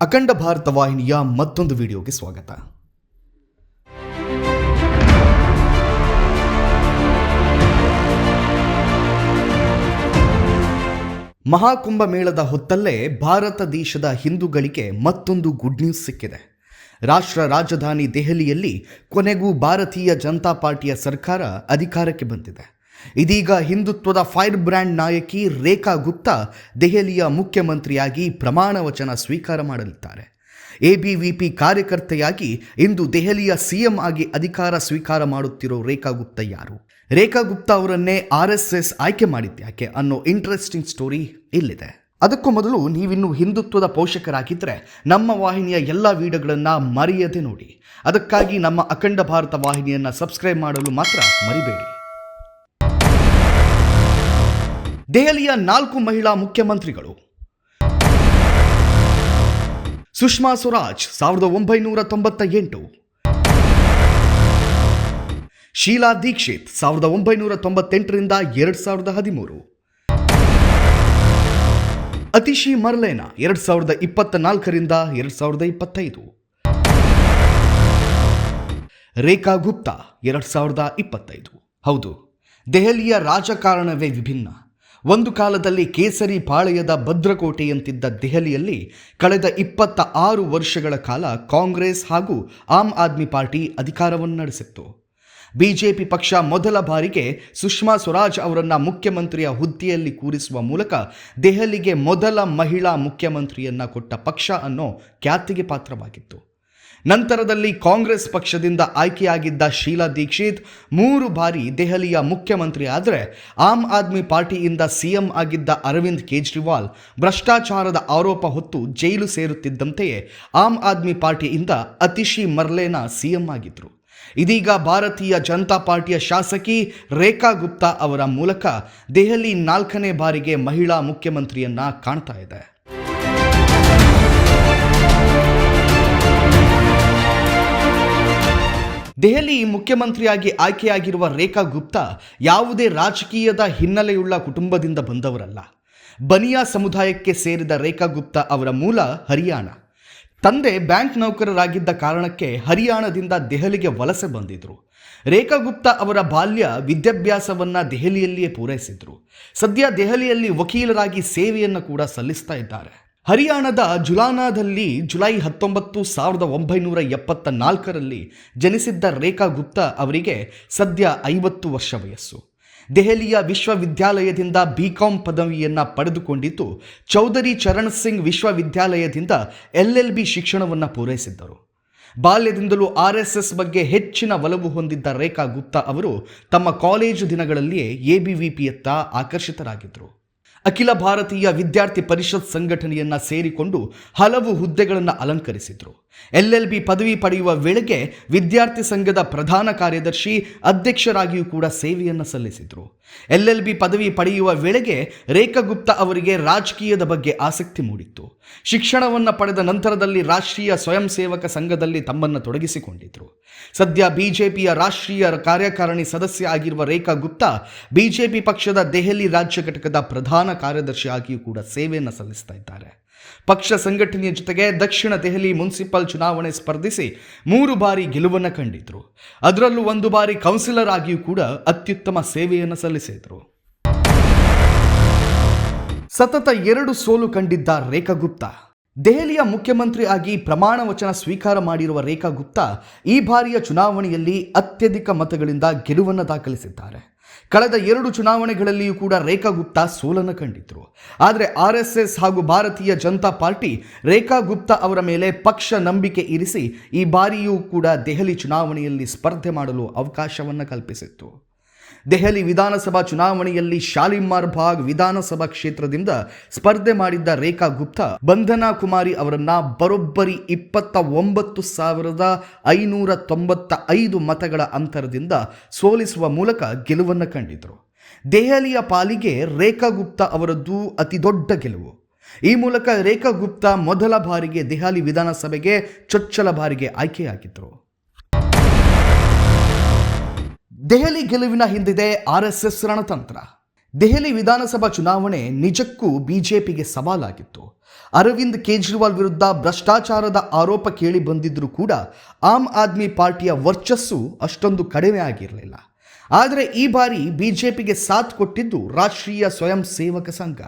ಅಖಂಡ ಭಾರತ ವಾಹಿನಿಯ ಮತ್ತೊಂದು ವಿಡಿಯೋಗೆ ಸ್ವಾಗತ. ಮಹಾಕುಂಭ ಮೇಳದ ಹೊತ್ತಲ್ಲೇ ಭಾರತ ದೇಶದ ಹಿಂದೂಗಳಿಗೆ ಮತ್ತೊಂದು ಗುಡ್ ನ್ಯೂಸ್ ಸಿಕ್ಕಿದೆ. ರಾಷ್ಟ್ರ ರಾಜಧಾನಿ ದೆಹಲಿಯಲ್ಲಿ ಕೊನೆಗೂ ಭಾರತೀಯ ಜನತಾ ಪಾರ್ಟಿಯ ಸರ್ಕಾರ ಅಧಿಕಾರಕ್ಕೆ ಬಂದಿದೆ. ಇದೀಗ ಹಿಂದುತ್ವದ ಫೈರ್ ಬ್ರ್ಯಾಂಡ್ ನಾಯಕಿ ರೇಖಾ ಗುಪ್ತಾ ದೆಹಲಿಯ ಮುಖ್ಯಮಂತ್ರಿಯಾಗಿ ಪ್ರಮಾಣ ವಚನ ಸ್ವೀಕಾರ ಮಾಡಲಿದ್ದಾರೆ. ಎಬಿವಿಪಿ ಕಾರ್ಯಕರ್ತೆಯಾಗಿ ಇಂದು ದೆಹಲಿಯ ಸಿಎಂ ಆಗಿ ಅಧಿಕಾರ ಸ್ವೀಕಾರ ಮಾಡುತ್ತಿರೋ ರೇಖಾ ಗುಪ್ತಾ ಯಾರು? ರೇಖಾ ಗುಪ್ತಾ ಅವರನ್ನೇ ಆರ್ ಎಸ್ ಎಸ್ ಆಯ್ಕೆ ಮಾಡಿದ್ಯಾಕೆ ಅನ್ನೋ ಇಂಟ್ರೆಸ್ಟಿಂಗ್ ಸ್ಟೋರಿ ಇಲ್ಲಿದೆ. ಅದಕ್ಕೂ ಮೊದಲು ನೀವಿನ್ನು ಹಿಂದುತ್ವದ ಪೋಷಕರಾಗಿದ್ದರೆ ನಮ್ಮ ವಾಹಿನಿಯ ಎಲ್ಲ ವಿಡಿಯೋಗಳನ್ನು ಮರೆಯದೆ ನೋಡಿ. ಅದಕ್ಕಾಗಿ ನಮ್ಮ ಅಖಂಡ ಭಾರತ ವಾಹಿನಿಯನ್ನು ಸಬ್ಸ್ಕ್ರೈಬ್ ಮಾಡಲು ಮಾತ್ರ ಮರಿಬೇಡಿ. ದೆಹಲಿಯ ನಾಲ್ಕು ಮಹಿಳಾ ಮುಖ್ಯಮಂತ್ರಿಗಳು. ಸುಷ್ಮಾ ಸ್ವರಾಜ್ ಸಾವಿರದ ಒಂಬೈನೂರ ತೊಂಬತ್ತ ಎಂಟು ಶೀಲಾ ದೀಕ್ಷಿತ್ ಸಾವಿರದ ಒಂಬೈನೂರ ತೊಂಬತ್ತೆಂಟರಿಂದ ಎರಡು ಸಾವಿರದ ಹದಿಮೂರು. ಅತಿಶಿ ಮರ್ಲೇನಾ ಎರಡು ಸಾವಿರದ ಇಪ್ಪತ್ತ ನಾಲ್ಕರಿಂದ ಎರಡು ಸಾವಿರದ ಇಪ್ಪತ್ತೈದು. ರೇಖಾ ಗುಪ್ತಾ ಎರಡು ಸಾವಿರದ ಇಪ್ಪತ್ತೈದು. ಹೌದು, ದೆಹಲಿಯ ರಾಜಕಾರಣವೇ ವಿಭಿನ್ನ. ಒಂದು ಕಾಲದಲ್ಲಿ ಕೇಸರಿ ಪಾಳೆಯದ ಭದ್ರಕೋಟೆಯಂತಿದ್ದ ದೆಹಲಿಯಲ್ಲಿ ಕಳೆದ ಇಪ್ಪತ್ತ ಆರು ವರ್ಷಗಳ ಕಾಲ ಕಾಂಗ್ರೆಸ್ ಹಾಗೂ ಆಮ್ ಆದ್ಮಿ ಪಾರ್ಟಿ ಅಧಿಕಾರವನ್ನು ನಡೆಸಿತ್ತು. ಬಿಜೆಪಿ ಪಕ್ಷ ಮೊದಲ ಬಾರಿಗೆ ಸುಷ್ಮಾ ಸ್ವರಾಜ್ ಅವರನ್ನು ಮುಖ್ಯಮಂತ್ರಿಯ ಹುದ್ದೆಯಲ್ಲಿ ಕೂರಿಸುವ ಮೂಲಕ ದೆಹಲಿಗೆ ಮೊದಲ ಮಹಿಳಾ ಮುಖ್ಯಮಂತ್ರಿಯನ್ನ ಕೊಟ್ಟ ಪಕ್ಷ ಅನ್ನೋ ಖ್ಯಾತಿಗೆ ಪಾತ್ರವಾಗಿತ್ತು. ನಂತರದಲ್ಲಿ ಕಾಂಗ್ರೆಸ್ ಪಕ್ಷದಿಂದ ಆಯ್ಕೆಯಾಗಿದ್ದ ಶೀಲಾ ದೀಕ್ಷಿತ್ ಮೂರು ಬಾರಿ ದೆಹಲಿಯ ಮುಖ್ಯಮಂತ್ರಿ ಆದರೆ ಆಮ್ ಆದ್ಮಿ ಪಾರ್ಟಿಯಿಂದ ಸಿಎಂ ಆಗಿದ್ದ ಅರವಿಂದ್ ಕೇಜ್ರಿವಾಲ್ ಭ್ರಷ್ಟಾಚಾರದ ಆರೋಪ ಹೊತ್ತು ಜೈಲು ಸೇರುತ್ತಿದ್ದಂತೆಯೇ ಆಮ್ ಆದ್ಮಿ ಪಾರ್ಟಿಯಿಂದ ಅತಿಶಿ ಮರ್ಲೇನಾ ಸಿಎಂ ಆಗಿದ್ರು. ಇದೀಗ ಭಾರತೀಯ ಜನತಾ ಪಾರ್ಟಿಯ ಶಾಸಕಿ ರೇಖಾ ಗುಪ್ತಾ ಅವರ ಮೂಲಕ ದೆಹಲಿ ನಾಲ್ಕನೇ ಬಾರಿಗೆ ಮಹಿಳಾ ಮುಖ್ಯಮಂತ್ರಿಯನ್ನ ಕಾಣ್ತಾ ಇದೆ. ದೆಹಲಿ ಮುಖ್ಯಮಂತ್ರಿಯಾಗಿ ಆಯ್ಕೆಯಾಗಿರುವ ರೇಖಾ ಗುಪ್ತಾ ಯಾವುದೇ ರಾಜಕೀಯದ ಹಿನ್ನೆಲೆಯುಳ್ಳ ಕುಟುಂಬದಿಂದ ಬಂದವರಲ್ಲ. ಬನಿಯಾ ಸಮುದಾಯಕ್ಕೆ ಸೇರಿದ ರೇಖಾ ಗುಪ್ತಾ ಅವರ ಮೂಲ ಹರಿಯಾಣ. ತಂದೆ ಬ್ಯಾಂಕ್ ನೌಕರರಾಗಿದ್ದ ಕಾರಣಕ್ಕೆ ಹರಿಯಾಣದಿಂದ ದೆಹಲಿಗೆ ವಲಸೆ ಬಂದಿದ್ರು. ರೇಖಾ ಗುಪ್ತಾ ಅವರ ಬಾಲ್ಯ ವಿದ್ಯಾಭ್ಯಾಸವನ್ನು ದೆಹಲಿಯಲ್ಲಿಯೇ ಪೂರೈಸಿದ್ರು. ಸದ್ಯ ದೆಹಲಿಯಲ್ಲಿ ವಕೀಲರಾಗಿ ಸೇವೆಯನ್ನು ಕೂಡ ಸಲ್ಲಿಸ್ತಾ ಇದ್ದಾರೆ. ಹರಿಯಾಣದ ಜುಲಾನಾದಲ್ಲಿ ಜುಲೈ ಹತ್ತೊಂಬತ್ತು ಸಾವಿರದ ಒಂಬೈನೂರ ಎಪ್ಪತ್ತ ನಾಲ್ಕರಲ್ಲಿ ಜನಿಸಿದ್ದ ರೇಖಾ ಗುಪ್ತಾ ಅವರಿಗೆ ಸದ್ಯ ಐವತ್ತು ವರ್ಷ ವಯಸ್ಸು. ದೆಹಲಿಯ ವಿಶ್ವವಿದ್ಯಾಲಯದಿಂದ ಬಿಕಾಂ ಪದವಿಯನ್ನು ಪಡೆದುಕೊಂಡಿದ್ದು, ಚೌಧರಿ ಚರಣ್ ಸಿಂಗ್ ವಿಶ್ವವಿದ್ಯಾಲಯದಿಂದ ಎಲ್ ಬಿ ಶಿಕ್ಷಣವನ್ನು ಪೂರೈಸಿದ್ದರು. ಬಾಲ್ಯದಿಂದಲೂ ಆರ್ ಎಸ್ ಎಸ್ ಬಗ್ಗೆ ಹೆಚ್ಚಿನ ಒಲವು ಹೊಂದಿದ್ದ ರೇಖಾ ಗುಪ್ತಾ ಅವರು ತಮ್ಮ ಕಾಲೇಜು ದಿನಗಳಲ್ಲಿಯೇ ಎ ಬಿ ವಿ ಪಿಯತ್ತ ಆಕರ್ಷಿತರಾಗಿದ್ದರು ಅಖಿಲ ಭಾರತೀಯ ವಿದ್ಯಾರ್ಥಿ ಪರಿಷತ್ ಸಂಘಟನೆಯನ್ನ ಸೇರಿಕೊಂಡು ಹಲವು ಹುದ್ದೆಗಳನ್ನು ಅಲಂಕರಿಸಿದ್ರು. ಎಲ್ ಬಿ ಪದವಿ ಪಡೆಯುವ ವೇಳೆಗೆ ವಿದ್ಯಾರ್ಥಿ ಸಂಘದ ಪ್ರಧಾನ ಕಾರ್ಯದರ್ಶಿ ಅಧ್ಯಕ್ಷರಾಗಿಯೂ ಕೂಡ ಸೇವೆಯನ್ನು ಸಲ್ಲಿಸಿದರು. ಎಲ್ ಬಿ ಪದವಿ ಪಡೆಯುವ ವೇಳೆಗೆ ರೇಖಾ ಗುಪ್ತಾ ಅವರಿಗೆ ರಾಜಕೀಯದ ಬಗ್ಗೆ ಆಸಕ್ತಿ ಮೂಡಿತ್ತು. ಶಿಕ್ಷಣವನ್ನು ಪಡೆದ ನಂತರದಲ್ಲಿ ರಾಷ್ಟ್ರೀಯ ಸ್ವಯಂ ಸೇವಕ ಸಂಘದಲ್ಲಿ ತಮ್ಮನ್ನು ತೊಡಗಿಸಿಕೊಂಡಿದ್ದರು ಸದ್ಯ ಬಿಜೆಪಿಯ ರಾಷ್ಟ್ರೀಯ ಕಾರ್ಯಕಾರಿಣಿ ಸದಸ್ಯ ಆಗಿರುವ ರೇಖಾ ಗುಪ್ತಾ ಬಿಜೆಪಿ ಪಕ್ಷದ ದೆಹಲಿ ರಾಜ್ಯ ಘಟಕದ ಪ್ರಧಾನ ಕಾರ್ಯದರ್ಶಿಯಾಗಿಯೂ ಕೂಡ ಸೇವೆಯನ್ನು ಸಲ್ಲಿಸ್ತಾ ಇದ್ದಾರೆ. ಪಕ್ಷ ಸಂಘಟನೆಯ ಜೊತೆಗೆ ದಕ್ಷಿಣ ದೆಹಲಿ ಮುನ್ಸಿಪಲ್ ಚುನಾವಣೆ ಸ್ಪರ್ಧಿಸಿ ಮೂರು ಬಾರಿ ಗೆಲುವನ್ನು ಕಂಡಿದ್ರು. ಅದರಲ್ಲೂ ಒಂದು ಬಾರಿ ಕೌನ್ಸಿಲರ್ ಆಗಿಯೂ ಕೂಡ ಅತ್ಯುತ್ತಮ ಸೇವೆಯನ್ನು ಸಲ್ಲಿಸಿದ್ರು. ಸತತ ಎರಡು ಸೋಲು ಕಂಡಿದ್ದ ರೇಖಾ ಗುಪ್ತಾ ದೆಹಲಿಯ ಮುಖ್ಯಮಂತ್ರಿ ಆಗಿ ಪ್ರಮಾಣ ವಚನ ಸ್ವೀಕಾರ ಮಾಡಿರುವ ರೇಖಾ ಗುಪ್ತಾ ಈ ಬಾರಿಯ ಚುನಾವಣೆಯಲ್ಲಿ ಅತ್ಯಧಿಕ ಮತಗಳಿಂದ ಗೆಲುವನ್ನು ದಾಖಲಿಸಿದ್ದಾರೆ. ಕಳೆದ ಎರಡು ಚುನಾವಣೆಗಳಲ್ಲಿಯೂ ಕೂಡ ರೇಖಾ ಗುಪ್ತಾ ಸೋಲನ್ನು ಕಂಡಿದ್ರು. ಆದರೆ ಆರ್ ಎಸ್ ಎಸ್ ಹಾಗೂ ಭಾರತೀಯ ಜನತಾ ಪಾರ್ಟಿ ರೇಖಾ ಗುಪ್ತಾ ಅವರ ಮೇಲೆ ಪಕ್ಷ ನಂಬಿಕೆ ಇರಿಸಿ ಈ ಬಾರಿಯೂ ಕೂಡ ದೆಹಲಿ ಚುನಾವಣೆಯಲ್ಲಿ ಸ್ಪರ್ಧೆ ಮಾಡಲು ಅವಕಾಶವನ್ನು ಕಲ್ಪಿಸಿತ್ತು. ದೆಹಲಿ ವಿಧಾನಸಭಾ ಚುನಾವಣೆಯಲ್ಲಿ ಶಾಲಿಮಾರ್ ಭಾಗ್ ವಿಧಾನಸಭಾ ಕ್ಷೇತ್ರದಿಂದ ಸ್ಪರ್ಧೆ ಮಾಡಿದ್ದ ರೇಖಾ ಗುಪ್ತಾ, ಬಂಧನಾ ಕುಮಾರಿ ಅವರನ್ನ ಬರೋಬ್ಬರಿ ಇಪ್ಪತ್ತ ಒಂಬತ್ತು ಸಾವಿರದ ಐನೂರ ತೊಂಬತ್ತ ಐದು ಮತಗಳ ಅಂತರದಿಂದ ಸೋಲಿಸುವ ಮೂಲಕ ಗೆಲುವನ್ನು ಕಂಡಿದ್ರು. ದೆಹಲಿಯ ಪಾಲಿಗೆ ರೇಖಾ ಗುಪ್ತಾ ಅವರದ್ದು ಅತಿ ದೊಡ್ಡ ಗೆಲುವು. ಈ ಮೂಲಕ ರೇಖಾ ಗುಪ್ತಾ ಮೊದಲ ಬಾರಿಗೆ ದೆಹಲಿ ವಿಧಾನಸಭೆಗೆ ಚೊಚ್ಚಲ ಬಾರಿಗೆ ಆಯ್ಕೆಯಾಗಿದ್ದರು ದೆಹಲಿ ಗೆಲುವಿನ ಹಿಂದಿದೆ ಆರ್ ಎಸ್ ಎಸ್ ರಣತಂತ್ರ. ದೆಹಲಿ ವಿಧಾನಸಭಾ ಚುನಾವಣೆ ನಿಜಕ್ಕೂ ಬಿಜೆಪಿಗೆ ಸವಾಲಾಗಿತ್ತು. ಅರವಿಂದ್ ಕೇಜ್ರಿವಾಲ್ ವಿರುದ್ಧ ಭ್ರಷ್ಟಾಚಾರದ ಆರೋಪ ಕೇಳಿ ಬಂದಿದ್ರೂ ಕೂಡ ಆಮ್ ಆದ್ಮಿ ಪಾರ್ಟಿಯ ವರ್ಚಸ್ಸು ಅಷ್ಟೊಂದು ಕಡಿಮೆ ಆಗಿರಲಿಲ್ಲ. ಆದರೆ ಈ ಬಾರಿ ಬಿಜೆಪಿಗೆ ಸಾಥ್ ಕೊಟ್ಟಿದ್ದು ರಾಷ್ಟ್ರೀಯ ಸ್ವಯಂ ಸೇವಕ ಸಂಘ.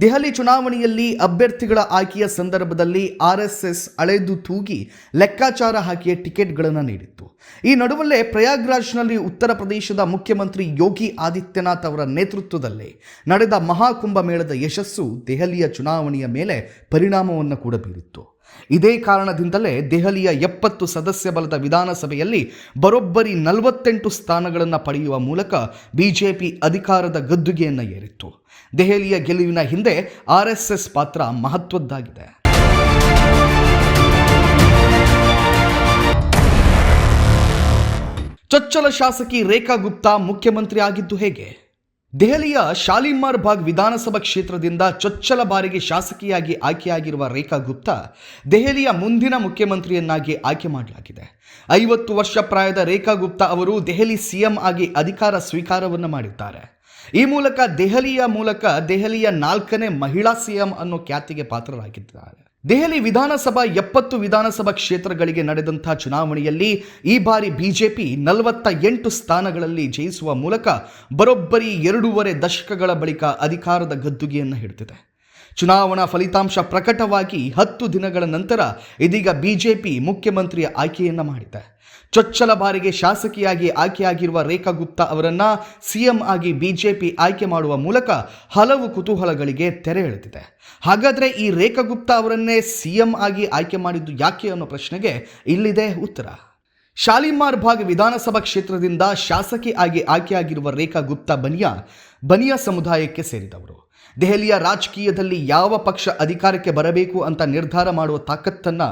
ದೆಹಲಿ ಚುನಾವಣೆಯಲ್ಲಿ ಅಭ್ಯರ್ಥಿಗಳ ಆಯ್ಕೆಯ ಸಂದರ್ಭದಲ್ಲಿ ಆರ್ಎಸ್ಎಸ್ ಅಳೆದು ತೂಗಿ ಲೆಕ್ಕಾಚಾರ ಹಾಕಿಯೇ ಟಿಕೆಟ್ಗಳನ್ನು ನೀಡಿತ್ತು. ಈ ನಡುವಲ್ಲೇ ಪ್ರಯಾಗ್ರಾಜ್ನಲ್ಲಿ ಉತ್ತರ ಪ್ರದೇಶದ ಮುಖ್ಯಮಂತ್ರಿ ಯೋಗಿ ಆದಿತ್ಯನಾಥ್ ಅವರ ನೇತೃತ್ವದಲ್ಲಿ ನಡೆದ ಮಹಾಕುಂಭ ಮೇಳದ ಯಶಸ್ಸು ದೆಹಲಿಯ ಚುನಾವಣೆಯ ಮೇಲೆ ಪರಿಣಾಮವನ್ನು ಕೂಡ ಬೀರಿತ್ತು. ಇದೇ ಕಾರಣದಿಂದಲೇ ದೆಹಲಿಯ ಎಪ್ಪತ್ತು ಸದಸ್ಯ ಬಲದ ವಿಧಾನಸಭೆಯಲ್ಲಿ ಬರೋಬ್ಬರಿ ನಲವತ್ತೆಂಟು ಸ್ಥಾನಗಳನ್ನು ಪಡೆಯುವ ಮೂಲಕ ಬಿಜೆಪಿ ಅಧಿಕಾರದ ಗದ್ದುಗೆಯನ್ನು ಏರಿತ್ತು. ದೆಹಲಿಯ ಗೆಲುವಿನ ಹಿಂದೆ ಆರ್ಎಸ್ಎಸ್ ಪಾತ್ರ ಮಹತ್ವದ್ದಾಗಿದೆ. ಚೊಚ್ಚಲ ಶಾಸಕಿ ರೇಖಾ ಗುಪ್ತಾ ಮುಖ್ಯಮಂತ್ರಿ ಆಗಿದ್ದು ಹೇಗೆ? ದೆಹಲಿಯ ಶಾಲಿಮಾರ್ ಬಾಗ್ ವಿಧಾನಸಭಾ ಕ್ಷೇತ್ರದಿಂದ ಚೊಚ್ಚಲ ಬಾರಿಗೆ ಶಾಸಕಿಯಾಗಿ ಆಯ್ಕೆಯಾಗಿರುವ ರೇಖಾ ಗುಪ್ತಾ ದೆಹಲಿಯ ಮುಂದಿನ ಮುಖ್ಯಮಂತ್ರಿಯನ್ನಾಗಿ ಆಯ್ಕೆ ಮಾಡಲಾಗಿದೆ. ಐವತ್ತು ವರ್ಷ ಪ್ರಾಯದ ರೇಖಾ ಗುಪ್ತಾ ಅವರು ದೆಹಲಿ ಸಿಎಂ ಆಗಿ ಅಧಿಕಾರ ಸ್ವೀಕಾರವನ್ನು ಮಾಡಿದ್ದಾರೆ. ಈ ಮೂಲಕ ದೆಹಲಿಯ ಮೂಲಕ ದೆಹಲಿಯ ನಾಲ್ಕನೇ ಮಹಿಳಾ ಸಿಎಂ ಅನ್ನೋ ಖ್ಯಾತಿಗೆ ಪಾತ್ರರಾಗಿದ್ದಾರೆ. ದೆಹಲಿ ವಿಧಾನಸಭಾ ಎಪ್ಪತ್ತು ವಿಧಾನಸಭಾ ಕ್ಷೇತ್ರಗಳಿಗೆ ನಡೆದಂಥ ಚುನಾವಣೆಯಲ್ಲಿ ಈ ಬಾರಿ ಬಿಜೆಪಿ ನಲವತ್ತ ಎಂಟು ಸ್ಥಾನಗಳಲ್ಲಿ ಜಯಿಸುವ ಮೂಲಕ ಬರೋಬ್ಬರಿ ಎರಡೂವರೆ ದಶಕಗಳ ಬಳಿಕ ಅಧಿಕಾರದ ಗದ್ದುಗೆಯನ್ನು ಹಿಡಿದಿದೆ. ಚುನಾವಣಾ ಫಲಿತಾಂಶ ಪ್ರಕಟವಾಗಿ ಹತ್ತು ದಿನಗಳ ನಂತರ ಇದೀಗ ಬಿಜೆಪಿ ಮುಖ್ಯಮಂತ್ರಿಯ ಆಯ್ಕೆಯನ್ನು ಮಾಡಿದೆ. ಚೊಚ್ಚಲ ಬಾರಿಗೆ ಶಾಸಕಿಯಾಗಿ ಆಯ್ಕೆಯಾಗಿರುವ ರೇಖಾ ಗುಪ್ತಾ ಅವರನ್ನ ಸಿಎಂ ಆಗಿ ಬಿಜೆಪಿ ಆಯ್ಕೆ ಮಾಡುವ ಮೂಲಕ ಹಲವು ಕುತೂಹಲಗಳಿಗೆ ತೆರೆ ಎಳೆದಿದೆ. ಹಾಗಾದರೆ ಈ ರೇಖಾ ಗುಪ್ತಾ ಅವರನ್ನೇ ಸಿಎಂ ಆಗಿ ಆಯ್ಕೆ ಮಾಡಿದ್ದು ಯಾಕೆ ಅನ್ನೋ ಪ್ರಶ್ನೆಗೆ ಇಲ್ಲಿದೆ ಉತ್ತರ. ಶಾಲಿಮಾರ್ ಭಾಗ್ ವಿಧಾನಸಭಾ ಕ್ಷೇತ್ರದಿಂದ ಶಾಸಕಿ ಆಗಿ ಆಯ್ಕೆಯಾಗಿರುವ ರೇಖಾ ಗುಪ್ತಾ ಬನಿಯಾ ಬನಿಯಾ ಸಮುದಾಯಕ್ಕೆ ಸೇರಿದವರು. ದೆಹಲಿಯ ರಾಜಕೀಯದಲ್ಲಿ ಯಾವ ಪಕ್ಷ ಅಧಿಕಾರಕ್ಕೆ ಬರಬೇಕು ಅಂತ ನಿರ್ಧಾರ ಮಾಡುವ ತಾಕತ್ತನ್ನ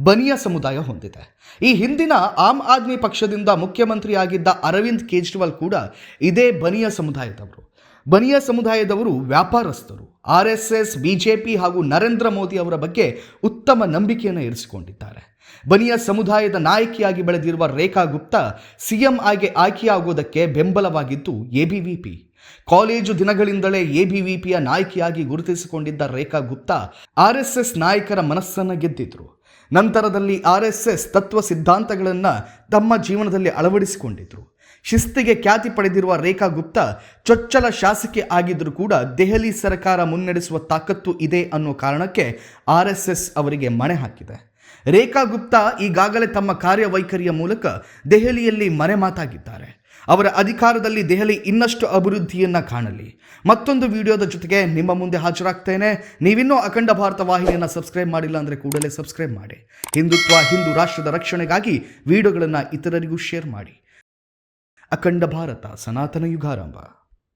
ಬನಿಯಾ ಸಮುದಾಯ ಹೊಂದಿದೆ. ಈ ಹಿಂದಿನ ಆಮ್ ಆದ್ಮಿ ಪಕ್ಷದಿಂದ ಮುಖ್ಯಮಂತ್ರಿಯಾಗಿದ್ದ ಅರವಿಂದ್ ಕೇಜ್ರಿವಾಲ್ ಕೂಡ ಇದೇ ಬನಿಯಾ ಸಮುದಾಯದವರು. ಬನಿಯಾ ಸಮುದಾಯದವರು ವ್ಯಾಪಾರಸ್ಥರು, ಆರ್ ಎಸ್ ಎಸ್ ಬಿಜೆಪಿ ಹಾಗೂ ನರೇಂದ್ರ ಮೋದಿ ಅವರ ಬಗ್ಗೆ ಉತ್ತಮ ನಂಬಿಕೆಯನ್ನು ಇರಿಸಿಕೊಂಡಿದ್ದಾರೆ. ಬನಿಯಾ ಸಮುದಾಯದ ನಾಯಕಿಯಾಗಿ ಬೆಳೆದಿರುವ ರೇಖಾ ಗುಪ್ತಾ ಸಿಎಂ ಆಗಿ ಆಯ್ಕೆಯಾಗುವುದಕ್ಕೆ ಬೆಂಬಲವಾಗಿದ್ದು ಎಬಿವಿಪಿ ಕಾಲೇಜು ದಿನಗಳಿಂದಲೇ ಎಬಿವಿಪಿಯ ನಾಯಕಿಯಾಗಿ ಗುರುತಿಸಿಕೊಂಡಿದ್ದ Rekha Gupta R S S ನಾಯಕರ ಮನಸ್ಸನ್ನು ಗೆದ್ದಿದ್ರು. ನಂತರದಲ್ಲಿ ಆರ್ ಎಸ್ ಎಸ್ ತತ್ವ ಸಿದ್ಧಾಂತಗಳನ್ನು ತಮ್ಮ ಜೀವನದಲ್ಲಿ ಅಳವಡಿಸಿಕೊಂಡಿದ್ರು. ಶಿಸ್ತಿಗೆ ಖ್ಯಾತಿ ಪಡೆದಿರುವ ರೇಖಾ ಗುಪ್ತಾ ಚೊಚ್ಚಲ ಶಾಸಕಿ ಆಗಿದ್ದರೂ ಕೂಡ ದೆಹಲಿ ಸರ್ಕಾರ ಮುನ್ನಡೆಸುವ ತಾಕತ್ತು ಇದೆ ಅನ್ನೋ ಕಾರಣಕ್ಕೆ ಆರ್ಎಸ್ಎಸ್ ಅವರಿಗೆ ಮಣೆ ಹಾಕಿದೆ. ರೇಖಾ ಗುಪ್ತಾ ಈಗಾಗಲೇ ತಮ್ಮ ಕಾರ್ಯವೈಖರಿಯ ಮೂಲಕ ದೆಹಲಿಯಲ್ಲಿ ಮರೆಮಾತಾಗಿದ್ದಾರೆ ಅವರ ಅಧಿಕಾರದಲ್ಲಿ ದೆಹಲಿ ಇನ್ನಷ್ಟು ಅಭಿವೃದ್ಧಿಯನ್ನು ಕಾಣಲಿ. ಮತ್ತೊಂದು ವಿಡಿಯೋದ ಜೊತೆಗೆ ನಿಮ್ಮ ಮುಂದೆ ಹಾಜರಾಗ್ತೇನೆ. ನೀವಿನ್ನೂ ಅಖಂಡ ಭಾರತ ವಾಹಿನಿಯನ್ನು ಸಬ್ಸ್ಕ್ರೈಬ್ ಮಾಡಿಲ್ಲ ಅಂದರೆ ಕೂಡಲೇ ಸಬ್ಸ್ಕ್ರೈಬ್ ಮಾಡಿ. ಹಿಂದುತ್ವ ಹಿಂದೂ ರಾಷ್ಟ್ರದ ರಕ್ಷಣೆಗಾಗಿ ವಿಡಿಯೋಗಳನ್ನು ಇತರರಿಗೂ ಶೇರ್ ಮಾಡಿ. ಅಖಂಡ ಭಾರತ ಸನಾತನ ಯುಗಾರಂಭ.